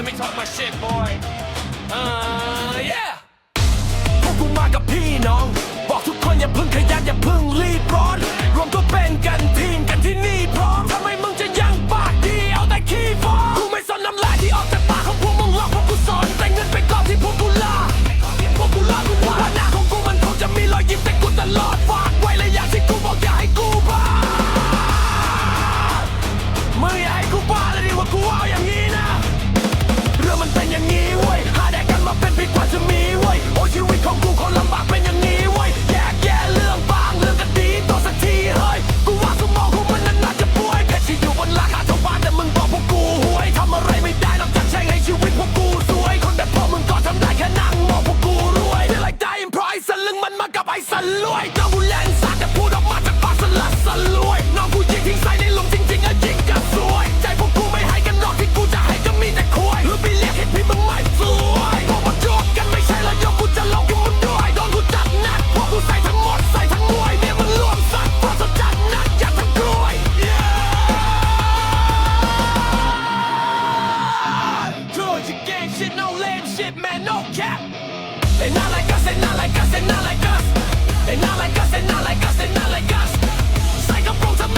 Let me talk my shit, boy. Uh, yeah. พวกกูมากับพี่น้อง And not like us. And not like us, And not like us, And not like us. Psycho are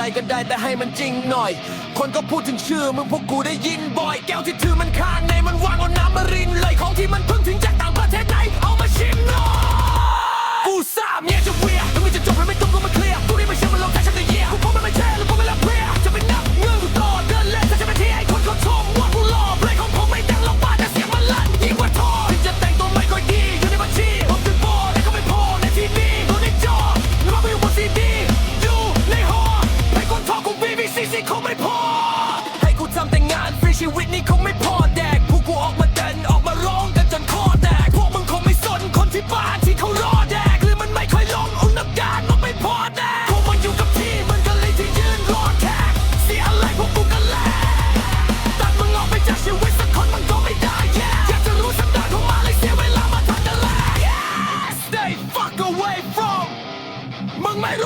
ไรก็ได้แต่ให้มันจริงหน่อย คนก็พูดถึงชื่อมึงพวกกูได้ยินบ่อย แก้วที่ถือมันค้างในมันวางบน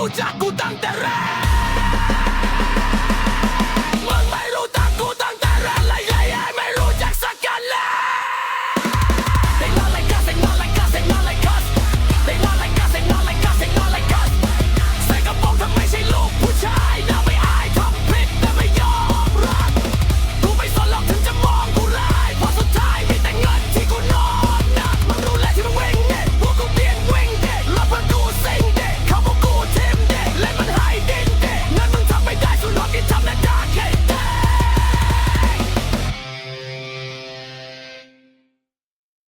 รู้จักกูตั้งแต่แรกมึงไม่รู้จักกู